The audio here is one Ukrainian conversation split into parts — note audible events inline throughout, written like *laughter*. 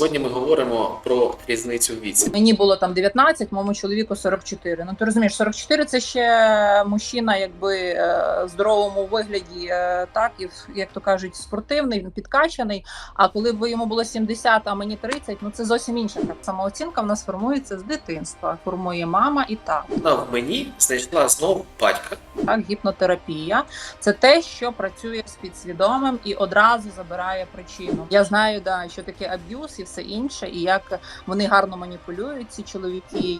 Сьогодні ми говоримо про різницю в віці. Мені було там 19, моєму чоловіку 44. Ну ти розумієш, 44 – це ще мужчина, якби е, в здоровому вигляді, е, так і як то кажуть, спортивний, він підкачаний. А коли б йому було 70, а мені 30, ну це зовсім інша так. Самооцінка в нас формується з дитинства. Формує мама і тато. Вона в мені знайшла знов батька. Так, гіпнотерапія це те, що працює з підсвідомим і одразу забирає причину. Я знаю, да, що таке аб'юз і все інше, і як вони гарно маніпулюють ці чоловіки.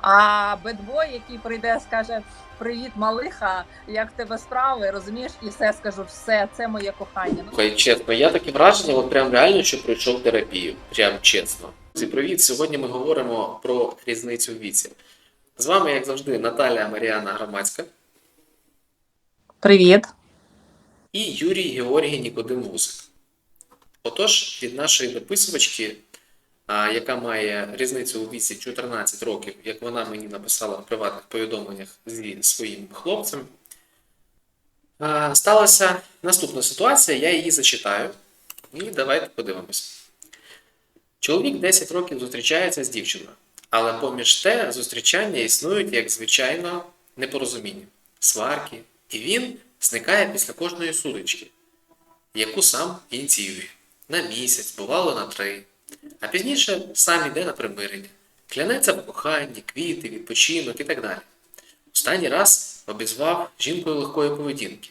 А бедбой, який прийде, скаже. Привіт, малиха, як в тебе справи? Розумієш, і все скажу, все, це моє кохання. Ну чесно, я таке враження, от прям реально, що пройшов терапію. Прям чесно. Друзі, привіт! Сьогодні ми говоримо про різницю в віці. З вами, як завжди, Наталя Маріана Громадська привіт. і Юрій Георгій Нікодим Вусик. Отож, від нашої дописувачки, яка має різницю у віці 14 років, як вона мені написала в приватних повідомленнях зі своїм хлопцем, сталася наступна ситуація, я її зачитаю. І давайте подивимось. Чоловік 10 років зустрічається з дівчиною, але поміж те зустрічання існують, як звичайно, непорозуміння, сварки, і він зникає після кожної сутички, яку сам ініціює. На місяць, бувало на три. А пізніше сам іде на примирення, клянеться в коханні, квіти, відпочинок і так далі. Останній раз обізвав жінкою легкої поведінки,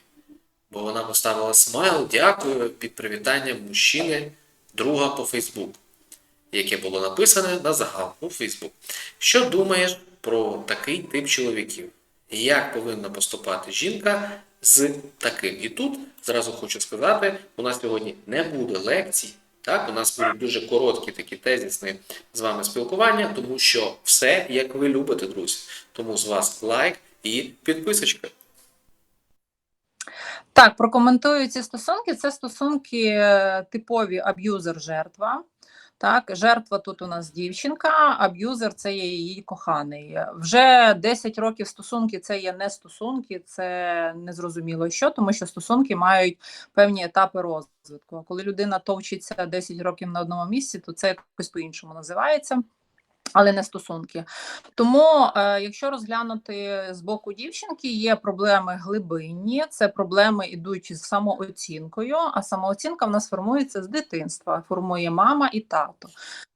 бо вона поставила смайл дякую під привітанням мужчини друга по Фейсбуку, яке було написане на загал у Фейсбук. Що думаєш про такий тип чоловіків? Як повинна поступати жінка з таким? І тут зразу хочу сказати: у нас сьогодні не буде лекцій. Так, у нас будуть дуже короткі такі тезисні з вами спілкування, тому що все як ви любите, друзі. Тому з вас лайк і підписочка. Так, прокоментую ці стосунки. Це стосунки е, типові аб'юзер-жертва. Так, жертва тут у нас дівчинка, аб'юзер це є її коханий. Вже 10 років стосунки це є не стосунки, це незрозуміло що, тому що стосунки мають певні етапи розвитку. Коли людина товчиться 10 років на одному місці, то це якось по-іншому називається. Але не стосунки. Тому, е, якщо розглянути з боку дівчинки, є проблеми глибинні, це проблеми йдуть з самооцінкою, а самооцінка в нас формується з дитинства, формує мама і тато.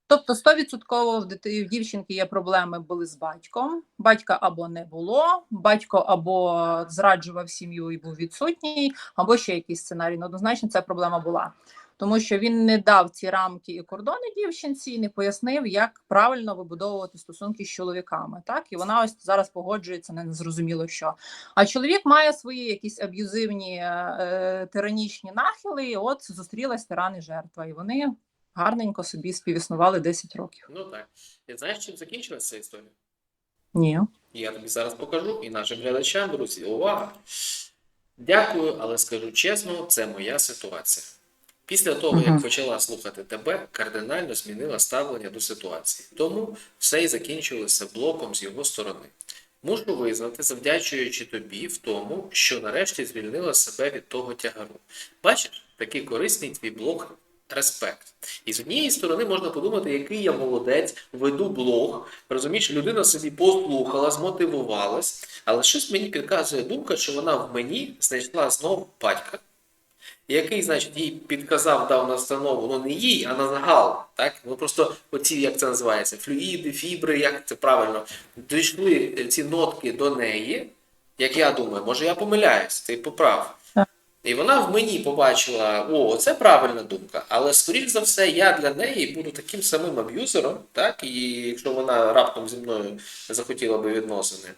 Тобто 100% в, дівчинки є проблеми були з батьком. Батька або не було, батько або зраджував сім'ю і був відсутній, або ще якийсь сценарій. Ну, однозначно, ця проблема була тому що він не дав ці рамки і кордони дівчинці, і не пояснив, як правильно вибудовувати стосунки з чоловіками. Так і вона ось зараз погоджується на незрозуміло що. А чоловік має свої якісь аб'юзивні е, тиранічні нахили. І от зустрілась тиран і жертва, і вони гарненько собі співіснували 10 років. Ну так. Ти знаєш, чим закінчилася ця історія? Ні. Я тобі зараз покажу і нашим глядачам, друзі, увага! Дякую, але скажу чесно, це моя ситуація. Після того, як почала слухати тебе, кардинально змінила ставлення до ситуації. Тому все і закінчилося блоком з його сторони. Мушу визнати, завдячуючи тобі в тому, що нарешті звільнила себе від того тягару. Бачиш, такий корисний твій блог респект. І з однієї сторони можна подумати, який я молодець, веду блог. Розумієш, людина собі послухала, змотивувалась, але щось мені підказує думка, що вона в мені знайшла знову батька, який, значить, їй підказав, дав настанову, ну не їй, а на загал. Так? Ну просто оці, як це називається, флюїди, фібри, як це правильно, дійшли ці нотки до неї, як я думаю, може я помиляюсь, ти поправ. І вона в мені побачила, о, це правильна думка. Але, скоріш за все, я для неї буду таким самим аб'юзером, так? І якщо вона раптом зі мною захотіла би відносини.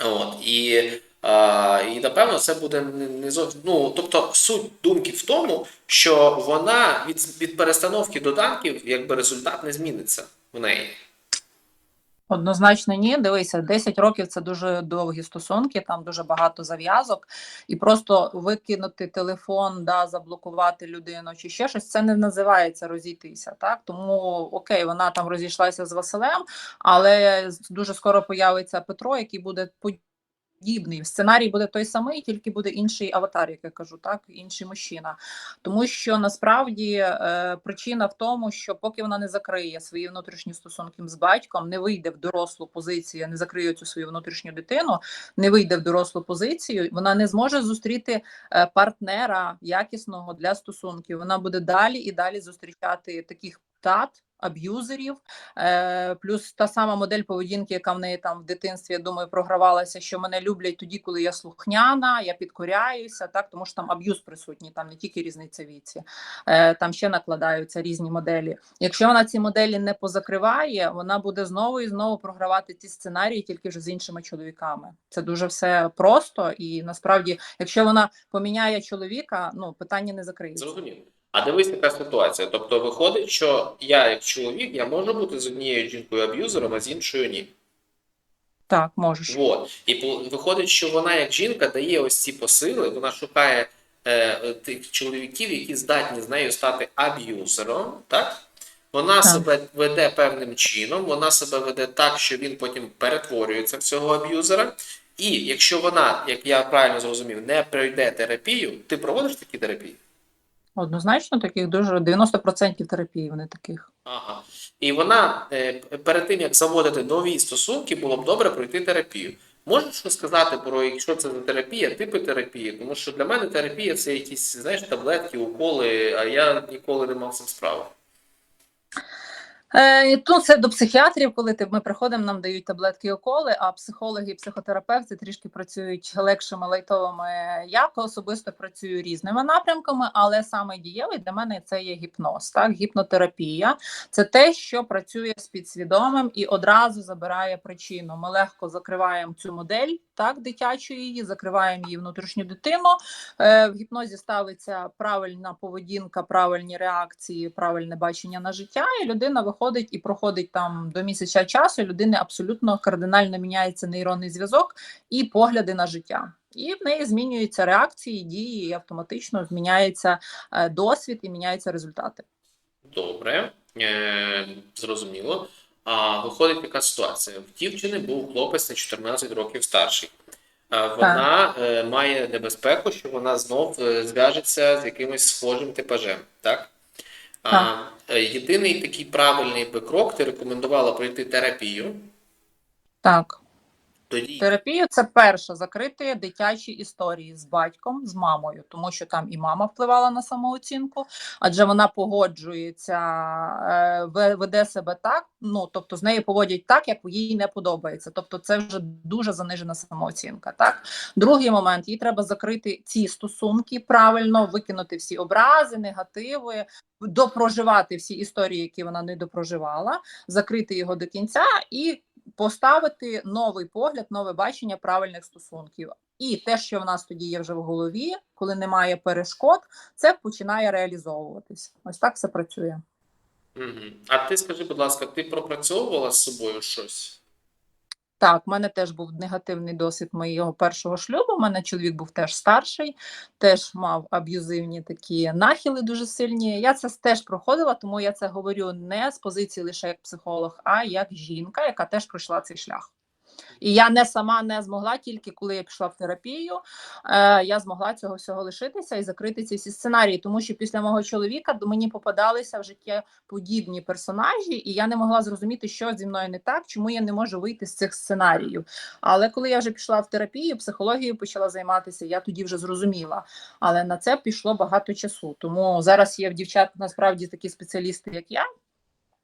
От, і, а, і напевно це буде не. Ну, тобто суть думки в тому, що вона від, від перестановки доданків, якби результат не зміниться в неї. Однозначно, ні. Дивися, 10 років це дуже довгі стосунки, там дуже багато зав'язок, і просто викинути телефон, да, заблокувати людину чи ще щось, це не називається розійтися. Так тому окей, вона там розійшлася з Василем, але дуже скоро появиться Петро, який буде подібний. Сценарій буде той самий, тільки буде інший аватар, як я кажу, так, інший мужчина. Тому що насправді е, причина в тому, що поки вона не закриє свої внутрішні стосунки з батьком, не вийде в дорослу позицію, не закриє цю свою внутрішню дитину, не вийде в дорослу позицію, вона не зможе зустріти е, партнера якісного для стосунків. Вона буде далі і далі зустрічати таких тат. Аб'юзерів, е, плюс та сама модель поведінки, яка в неї там в дитинстві, я думаю, програвалася, що мене люблять тоді, коли я слухняна, я підкоряюся, так тому що там аб'юз присутній, там не тільки різниця віці, е, там ще накладаються різні моделі. Якщо вона ці моделі не позакриває, вона буде знову і знову програвати ці сценарії, тільки вже з іншими чоловіками. Це дуже все просто, і насправді, якщо вона поміняє чоловіка, ну питання не закриється. А дивись така ситуація. Тобто виходить, що я, як чоловік, я можу бути з однією жінкою аб'юзером, а з іншою ні. Так, можеш. Вот. І виходить, що вона, як жінка, дає ось ці посили, вона шукає е, тих чоловіків, які здатні з нею стати аб'юзером, так? Вона Так. себе веде певним чином, вона себе веде так, що він потім перетворюється в цього аб'юзера. І якщо вона, як я правильно зрозумів, не пройде терапію, ти проводиш такі терапії? Однозначно, таких дуже 90% терапії вони таких. Ага. І вона е, перед тим, як заводити нові стосунки, було б добре пройти терапію. Можеш що сказати про якщо це за терапія, типи терапії? Тому що для мене терапія це якісь, знаєш, таблетки, уколи, а я ніколи не мав цим справи. Е, то це до психіатрів, коли ти, ми приходимо, нам дають таблетки і уколи, а психологи і психотерапевти трішки працюють легшими лайтовими. Я особисто працюю різними напрямками, але саме дієвий для мене це є гіпноз, так, гіпнотерапія. Це те, що працює з підсвідомим і одразу забирає причину. Ми легко закриваємо цю модель, так, дитячу її, закриваємо її внутрішню дитину. Е, в гіпнозі ставиться правильна поведінка, правильні реакції, правильне бачення на життя, і людина виходить і проходить там до місяця часу. Людини абсолютно кардинально міняється нейронний зв'язок і погляди на життя. І в неї змінюються реакції, дії, і автоматично зміняється е, досвід і міняються результати. Добре, е, зрозуміло. А виходить яка ситуація? В дівчини був хлопець на 14 років старший. Вона так. має небезпеку, що вона знов е, зв'яжеться з якимось схожим типажем, так? Так. е, єдиний такий правильний би крок ти рекомендувала пройти терапію. Так. Тоді Терапію це перше закрити дитячі історії з батьком, з мамою, тому що там і мама впливала на самооцінку, адже вона погоджується, е, веде себе так. Ну тобто з нею поводять так, як їй не подобається. Тобто, це вже дуже занижена самооцінка. Так, другий момент їй треба закрити ці стосунки, правильно викинути всі образи, негативи, допроживати всі історії, які вона не допроживала, закрити його до кінця і поставити новий погляд, нове бачення правильних стосунків. І те, що в нас тоді є вже в голові, коли немає перешкод, це починає реалізовуватись. Ось так все працює. А ти скажи, будь ласка, ти пропрацьовувала з собою щось? Так, в мене теж був негативний досвід моєго першого шлюбу. У мене чоловік був теж старший, теж мав аб'юзивні такі нахили дуже сильні. Я це теж проходила, тому я це говорю не з позиції лише як психолог, а як жінка, яка теж пройшла цей шлях. І я не сама не змогла, тільки коли я пішла в терапію, е, я змогла цього всього лишитися і закрити ці всі сценарії, тому що після мого чоловіка до мені попадалися в життя подібні персонажі, і я не могла зрозуміти, що зі мною не так, чому я не можу вийти з цих сценаріїв. Але коли я вже пішла в терапію, психологією почала займатися, я тоді вже зрозуміла. Але на це пішло багато часу. Тому зараз є в дівчат насправді такі спеціалісти, як я.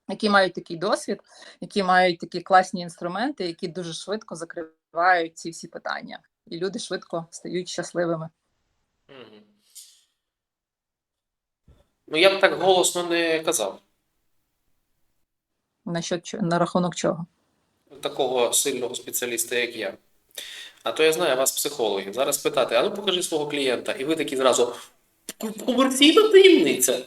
Які мають такий досвід, які мають такі класні інструменти, які дуже швидко закривають ці всі питання, і люди швидко стають щасливими. Ну, я б так голосно не казав. На що на рахунок чого? такого сильного спеціаліста, як я. А то я знаю вас, психологів. Зараз питати, а ну покажи свого клієнта. І ви такі зразу комерційна таємниця.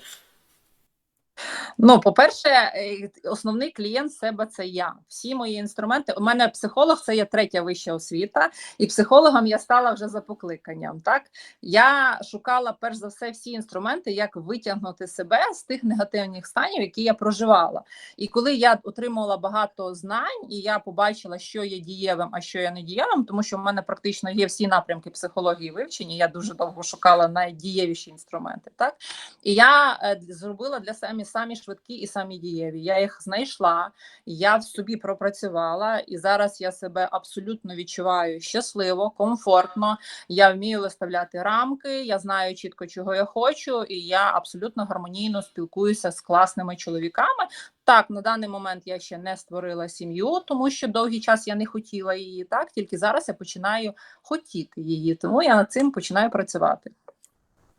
Ну, по-перше, е, основний клієнт себе це я. Всі мої інструменти. У мене психолог це є третя вища освіта, і психологом я стала вже за покликанням. Так я шукала перш за все всі інструменти, як витягнути себе з тих негативних станів, які я проживала. І коли я отримала багато знань, і я побачила, що є дієвим, а що є не дієвим, тому що в мене практично є всі напрямки психології вивчені. Я дуже довго шукала найдієвіші інструменти. Так і я е, зробила для самі самі швидкі і самі дієві. Я їх знайшла, я в собі пропрацювала, і зараз я себе абсолютно відчуваю щасливо, комфортно. Я вмію виставляти рамки, я знаю чітко, чого я хочу, і я абсолютно гармонійно спілкуюся з класними чоловіками. Так, на даний момент я ще не створила сім'ю, тому що довгий час я не хотіла її. Так, тільки зараз я починаю хотіти її, тому я над цим починаю працювати.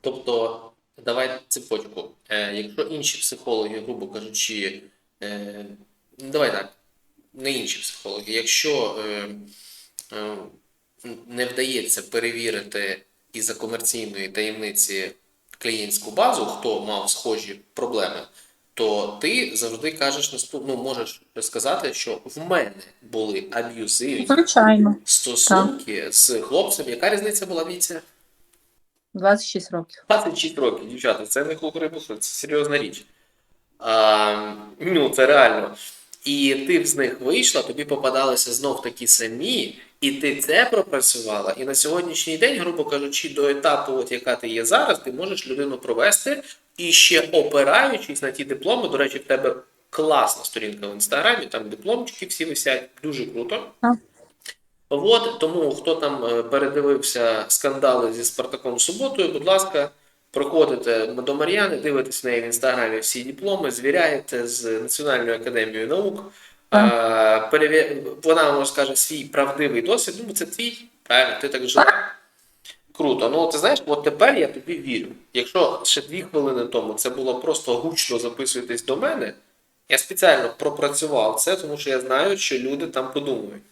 Тобто, давай цепочку. Е, якщо інші психологи, грубо кажучи, е, давай так, не інші психологи, якщо е, е, не вдається перевірити із-за комерційної таємниці клієнтську базу, хто мав схожі проблеми, то ти завжди кажеш наступну, ну, можеш сказати, що в мене були аб'юзивні стосунки з хлопцем. Яка різниця була віця? 26 років. 26 років, дівчата, це не хухри-бухри, це серйозна річ. А, ну, це реально. І ти з них вийшла, тобі попадалися знов такі самі, і ти це пропрацювала. І на сьогоднішній день, грубо кажучи, до етапу, от яка ти є зараз, ти можеш людину провести і ще опираючись на ті дипломи. До речі, в тебе класна сторінка в інстаграмі, там дипломчики всі висять, дуже круто. От, тому хто там е, передивився скандали зі Спартаком Суботою, будь ласка, проходите до Мар'яни, дивитесь в неї в інстаграмі всі дипломи, звіряєте з Національною академією наук. А, перевір... Вона вам розкаже свій правдивий досвід. Ну, це твій, правильно, ти так жила. Круто. Ну, ти знаєш, от тепер я тобі вірю. Якщо ще дві хвилини тому це було просто гучно записуйтесь до мене, я спеціально пропрацював це, тому що я знаю, що люди там подумають.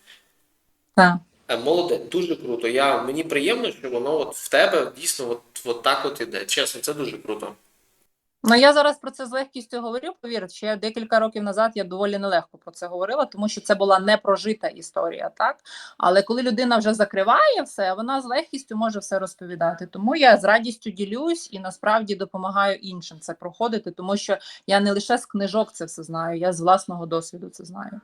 Так. Е, Молоде, дуже круто. Я, мені приємно, що воно от в тебе дійсно от, от так от іде. Чесно, це дуже круто. Ну я зараз про це з легкістю говорю. Повірте, ще декілька років назад я доволі нелегко про це говорила, тому що це була непрожита історія, так але коли людина вже закриває все, вона з легкістю може все розповідати. Тому я з радістю ділюсь і насправді допомагаю іншим це проходити, тому що я не лише з книжок це все знаю, я з власного досвіду це знаю.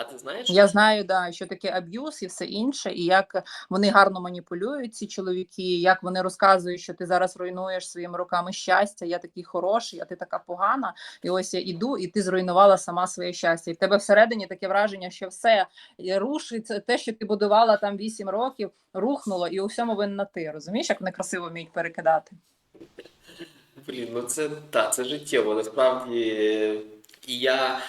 А ти знаєш? Я знаю, да, що таке аб'юз і все інше, і як вони гарно маніпулюють ці чоловіки, як вони розказують, що ти зараз руйнуєш своїми руками щастя, я такий хороший, а ти така погана. І ось я іду, і ти зруйнувала сама своє щастя. І в тебе всередині таке враження, що все і рушить те, що ти будувала там 8 років, рухнуло, і у всьому винна ти. Розумієш, як вони красиво вміють перекидати. Блін, ну це так, це життєво. Насправді і я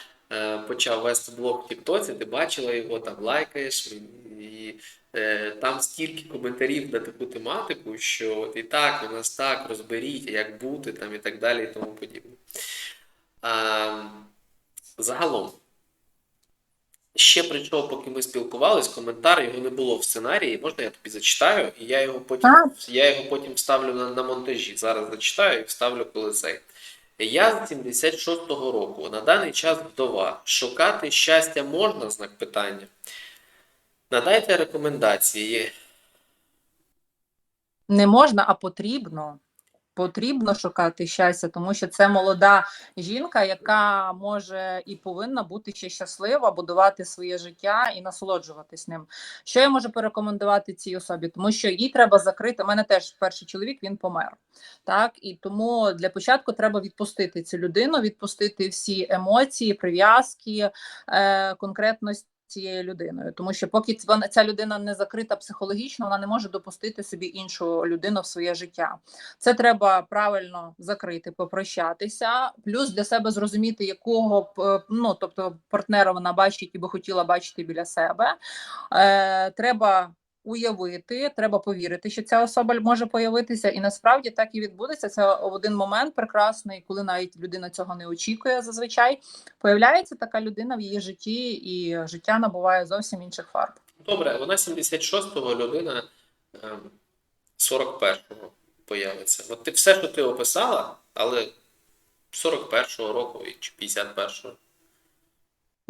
почав вести блог в Тіктоці, ти бачила його, там лайкаєш, і е, там стільки коментарів на таку тематику, що от і так, у нас так, розберіть, як бути, там і так далі, і тому подібне. А, загалом. Ще прийшов, поки ми спілкувались, коментар його не було в сценарії. Можна я тобі зачитаю, і я його потім, я його потім вставлю на, на монтажі. Зараз зачитаю і вставлю коли цей. Я з 76-го року, на даний час вдова. Шукати щастя можна? Знак питання. Надайте рекомендації. Не можна, а потрібно. Потрібно шукати щастя, тому що це молода жінка, яка може і повинна бути ще щаслива, будувати своє життя і насолоджуватись ним. Що я можу порекомендувати цій особі? Тому що їй треба закрити. У мене теж перший чоловік він помер. Так і тому для початку треба відпустити цю людину, відпустити всі емоції, прив'язки, е, конкретності. Цією людиною, тому що поки ця людина не закрита психологічно, вона не може допустити собі іншу людину в своє життя. Це треба правильно закрити, попрощатися, плюс для себе зрозуміти, якого е, ну тобто партнера вона бачить і би хотіла бачити біля себе. Е, Треба уявити, треба повірити, що ця особа може появитися, і насправді так і відбудеться. Це в один момент прекрасний, коли навіть людина цього не очікує. Зазвичай появляється така людина в її житті, і життя набуває зовсім інших фарб. Добре, вона 76-го, людина ем, 41-го появиться. От ти все, що ти описала, але 41-го року чи 51-го.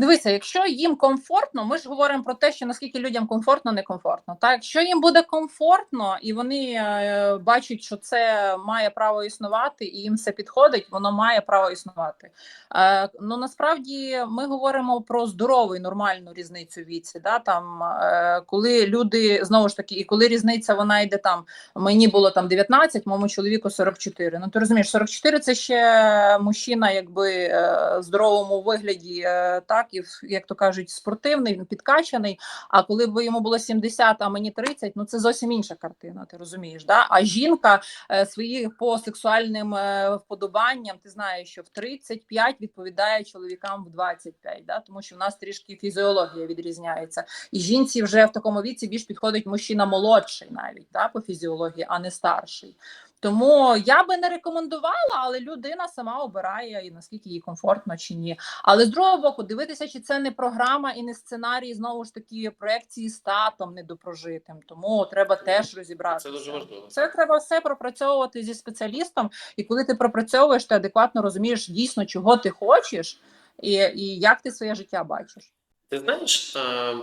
Дивися, якщо їм комфортно, ми ж говоримо про те, що наскільки людям комфортно, некомфортно. Так, якщо їм буде комфортно і вони е, бачать, що це має право існувати, і їм все підходить, воно має право існувати. Е, ну насправді ми говоримо про здорову і нормальну різницю віці. Да? Там, е, коли люди знову ж таки, і коли різниця вона йде там, мені було там 19, моєму чоловіку 44. Ну ти розумієш, 44 це ще мужчина, якби е, в здоровому вигляді, е, так і в- як то кажуть, спортивний, він підкачаний. А коли б йому було 70, а мені 30, ну це зовсім інша картина. Ти розумієш? Да? А жінка е, свої по сексуальним е, вподобанням, ти знаєш, що в 35 відповідає чоловікам в 25, да? тому що в нас трішки фізіологія відрізняється. І жінці вже в такому віці більш підходить мужчина молодший, навіть да, по фізіології, а не старший. Тому я би не рекомендувала, але людина сама обирає і наскільки їй комфортно чи ні. Але з другого боку, дивитися, чи це не програма і не сценарій знову ж таки проекції з татом недопрожитим. Тому треба теж розібратися. Це дуже важливо. Це треба все пропрацьовувати зі спеціалістом. І коли ти пропрацьовуєш, ти адекватно розумієш дійсно, чого ти хочеш, і, і як ти своє життя бачиш. Ти знаєш, е,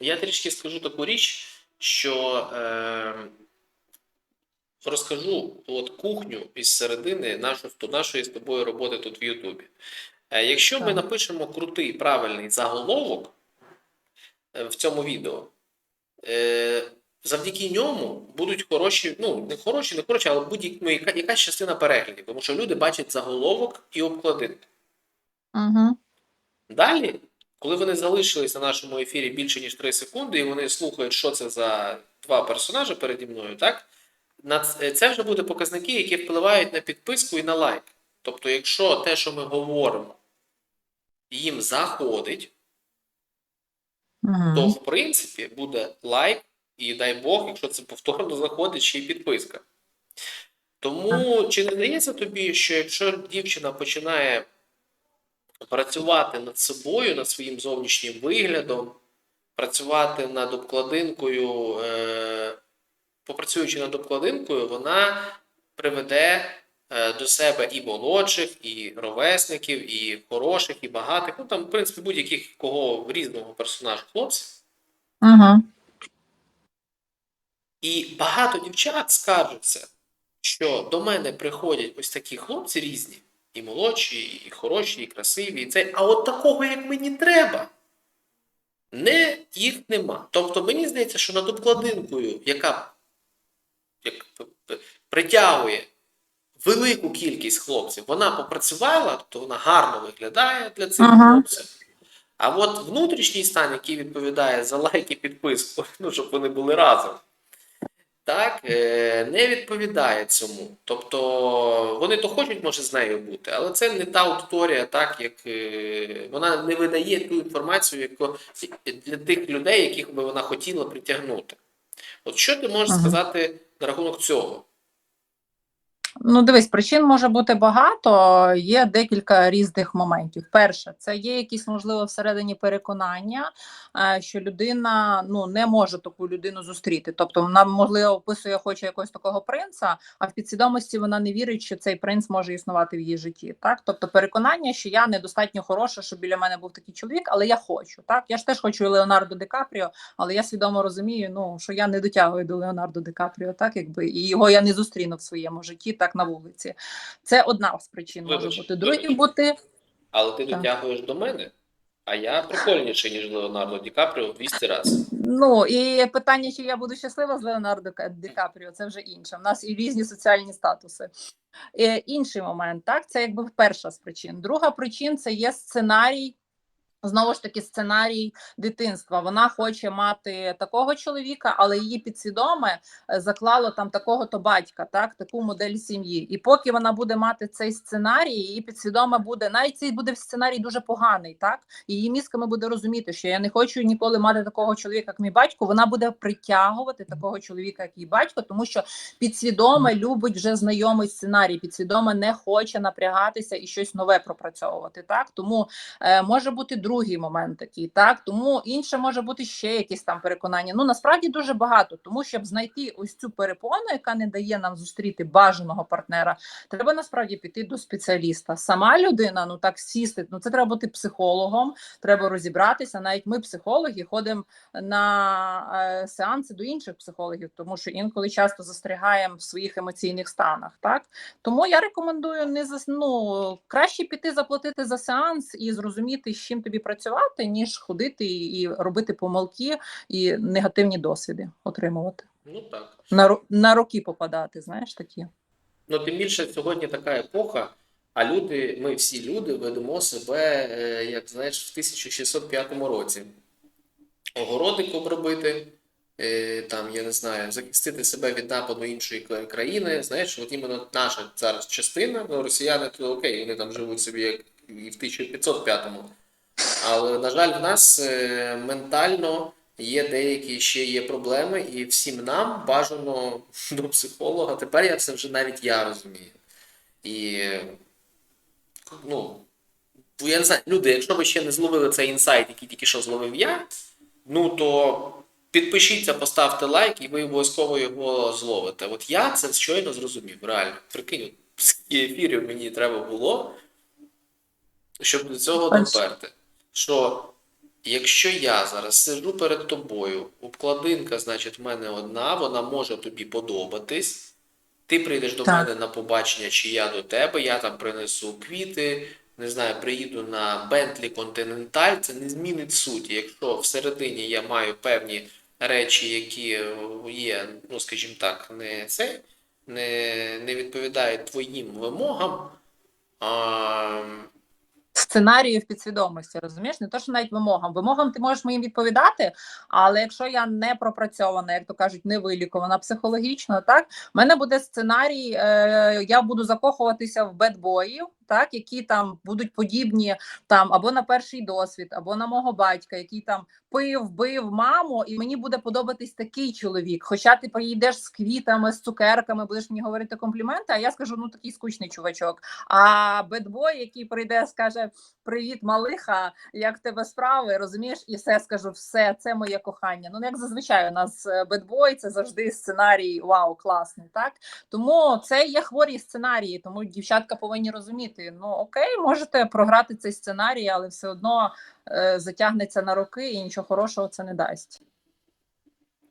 я трішки скажу таку річ, що е, розкажу от кухню із середини нашу, нашої з тобою роботи тут в Ютубі. Е, якщо ми напишемо крутий правильний заголовок е, в цьому відео, е, завдяки ньому будуть хороші, ну не хороші, не хороші, але будь ну, яка, якась частина переглядів, тому що люди бачать заголовок і обкладинку. Угу. Далі, коли вони залишились на нашому ефірі більше ніж 3 секунди, і вони слухають, що це за два персонажі переді мною, так? Ц- Це вже будуть показники, які впливають на підписку і на лайк. Тобто, якщо те, що ми говоримо, їм заходить, то в принципі буде лайк, і дай Бог, якщо це повторно заходить, ще й підписка. Тому чи не здається тобі, що якщо дівчина починає працювати над собою, над своїм зовнішнім виглядом, працювати над обкладинкою, е, попрацюючи над обкладинкою, вона приведе е, до себе і молодших, і ровесників, і хороших, і багатих. Ну там, в принципі, будь-яких кого різного персонажа хлопців. Угу. І багато дівчат скаржаться, що до мене приходять ось такі хлопці різні, і молодші, і хороші, і красиві, і це. А от такого, як мені треба, не, їх нема. Тобто мені здається, що над обкладинкою, яка як, п- притягує велику кількість хлопців, вона попрацювала, тобто вона гарно виглядає для цих Ага. хлопців. А от внутрішній стан, який відповідає за лайк і підписку, *laughs* ну, щоб вони були разом, так, е, не відповідає цьому. Тобто вони то хочуть, може, з нею бути, але це не та аудиторія, так, як е, вона не видає ту інформацію, яку для тих людей, яких би вона хотіла притягнути. От що ти можеш Ага. сказати на рахунок цього? Ну, дивись, причин може бути багато. Є декілька різних моментів. Перше, це є якісь можливо всередині переконання, е, що людина ну не може таку людину зустріти. Тобто, вона можливо описує, хоче якогось такого принца, а в підсвідомості вона не вірить, що цей принц може існувати в її житті. Так, тобто, переконання, що я недостатньо хороша, щоб біля мене був такий чоловік, але я хочу. Так, я ж теж хочу Леонардо Ди Капріо, але я свідомо розумію, ну що я не дотягую до Леонардо Ди Капріо, так якби і його я не зустріну в своєму житті, так на вулиці. Це одна з причин може бути. Другі вибач. бути Але ти Так. дотягуєш до мене, а я прикольніший, ніж Леонардо Ді Капріо в 200 разів. ну і питання, чи я буду щаслива з Леонардо Ди Капріо, це вже інше. У нас і різні соціальні статуси. Е, інший момент, так, це якби перша з причин. Друга причин це є сценарій. Знову ж таки, сценарій дитинства. Вона хоче мати такого чоловіка, але її підсвідоме е, заклало там такого то батька, так таку модель сім'ї. І поки вона буде мати цей сценарій, її підсвідоме буде навіть цей буде сценарій дуже поганий, так її мізками буде розуміти, що я не хочу ніколи мати такого чоловіка, як мій батько. Вона буде притягувати такого чоловіка, як її батько, тому що підсвідоме любить вже знайомий сценарій. Підсвідоме не хоче напрягатися і щось нове пропрацьовувати. Так тому е, може бути другий момент такий, так тому інше може бути ще якісь там переконання. Ну насправді дуже багато, тому щоб знайти ось цю перепону, яка не дає нам зустріти бажаного партнера, треба насправді піти до спеціаліста. Сама людина, ну так сісти. Ну це треба бути психологом, треба розібратися. Навіть ми, психологи, ходимо на е, сеанси до інших психологів, тому що інколи часто застрягаємо в своїх емоційних станах. Так тому я рекомендую не зас... ну, краще піти заплатити за сеанс і зрозуміти, з чим тобі працювати, ніж ходити і, робити помилки і негативні досвіди отримувати. Ну так. На, на роки попадати, знаєш такі. Ну, тим більше сьогодні така епоха, а люди, ми всі люди ведемо себе, е, як знаєш, в 1605 році. Огородиком робити, е, там, я не знаю, захистити себе від нападу іншої країни. Знаєш, от іменно наша зараз частина, ну, росіяни, то окей, вони там живуть собі як і в 1505-му. Але, на жаль, в нас е, ментально є деякі ще є проблеми, і всім нам бажано *laughs* до психолога. Тепер я це вже навіть я розумію. І ну, я не знаю, люди, якщо ви ще не зловили цей інсайт, який тільки що зловив я, ну то підпишіться, поставте лайк, і ви обов'язково його зловите. От я це щойно зрозумів, реально. Прикинь, скільки ефірів мені треба було, щоб до цього доперти. Що якщо я зараз сиджу перед тобою, обкладинка, значить, в мене одна, вона може тобі подобатись. Ти прийдеш до Так. мене на побачення, чи я до тебе, я там принесу квіти, не знаю, приїду на Bentley Continental, це не змінить суті. Якщо всередині я маю певні речі, які е, є, ну скажімо так, не це, не, не відповідають твоїм вимогам. А, Сценарії в підсвідомості, розумієш? Не то, що навіть вимогам. Вимогам ти можеш моїм відповідати, але якщо я не пропрацьована, як то кажуть, не вилікувана психологічно, так в мене буде сценарій, е, я буду закохуватися в бедбоїв, так, які там будуть подібні там або на перший досвід, або на мого батька, який там пив, бив маму, і мені буде подобатись такий чоловік. Хоча ти приїдеш з квітами, з цукерками, будеш мені говорити компліменти, а я скажу, ну такий скучний чувачок. А бедбой, який прийде, скаже: Привіт, малиха, як тебе справи? Розумієш, і все скажу, все, це моє кохання. Ну, як зазвичай, у нас бедбой це завжди сценарій. Вау, класний, так тому це є хворі сценарії. Тому дівчатка повинні розуміти: ну окей, можете програти цей сценарій, але все одно е, затягнеться на роки і нічого хорошого це не дасть.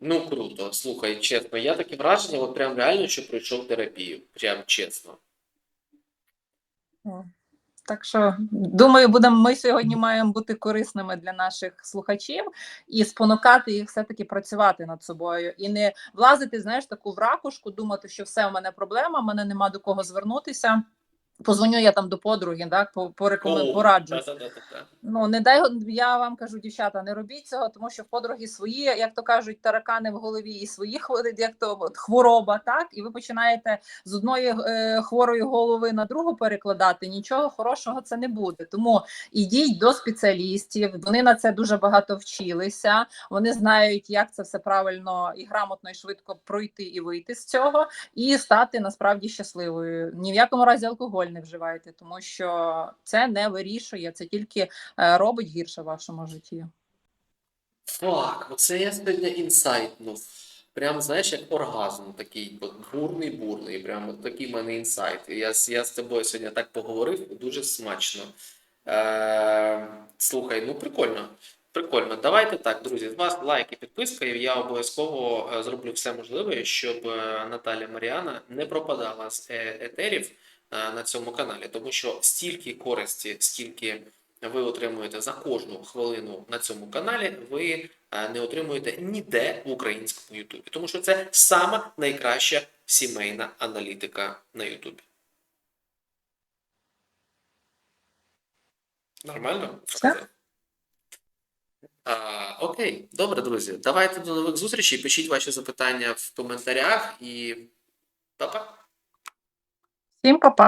ну круто, слухай, чесно, я таке враження, от прям реально, що пройшов терапію. Прям чесно. Так що думаю, будемо ми сьогодні маємо бути корисними для наших слухачів і спонукати їх все-таки працювати над собою і не влазити, знаєш, таку в ракушку, думати, що все у мене проблема, в мене нема до кого звернутися. Позвоню я там до подруги, так по- порекомен- О, пораджу. та-та-та-та-та. Ну не дай я вам кажу, дівчата, не робіть цього, тому що в подруги свої, як то кажуть, таракани в голові, і свої як то хвороба, так і ви починаєте з одної е, хворої голови на другу перекладати. Нічого хорошого це не буде. Тому ідіть до спеціалістів. Вони на це дуже багато вчилися. Вони знають, як це все правильно і грамотно і швидко пройти і вийти з цього, і стати насправді щасливою. Ні в якому разі алкоголь не вживайте, тому що це не вирішує, це тільки е, робить гірше в вашому житті. Фак, оце я сьогодні інсайтнув. Прям, знаєш, як оргазм такий, бурний, бурний. Прям такий в мене інсайт. Я, я з тобою сьогодні так поговорив, дуже смачно. Е, слухай, ну прикольно. Прикольно. Давайте так, друзі, з вас лайк і підписка, і я обов'язково е, зроблю все можливе, щоб е, Наталя Маріана не пропадала з етерів на цьому каналі, тому що стільки користі, скільки ви отримуєте за кожну хвилину на цьому каналі, ви е, не отримуєте ніде в українському Ютубі, тому що це сама найкраща сімейна аналітика на Ютубі. Нормально? Все. А, окей, добре, друзі. Давайте до нових зустрічей. Пишіть ваші запитання в коментарях і па-па! Всім па-па!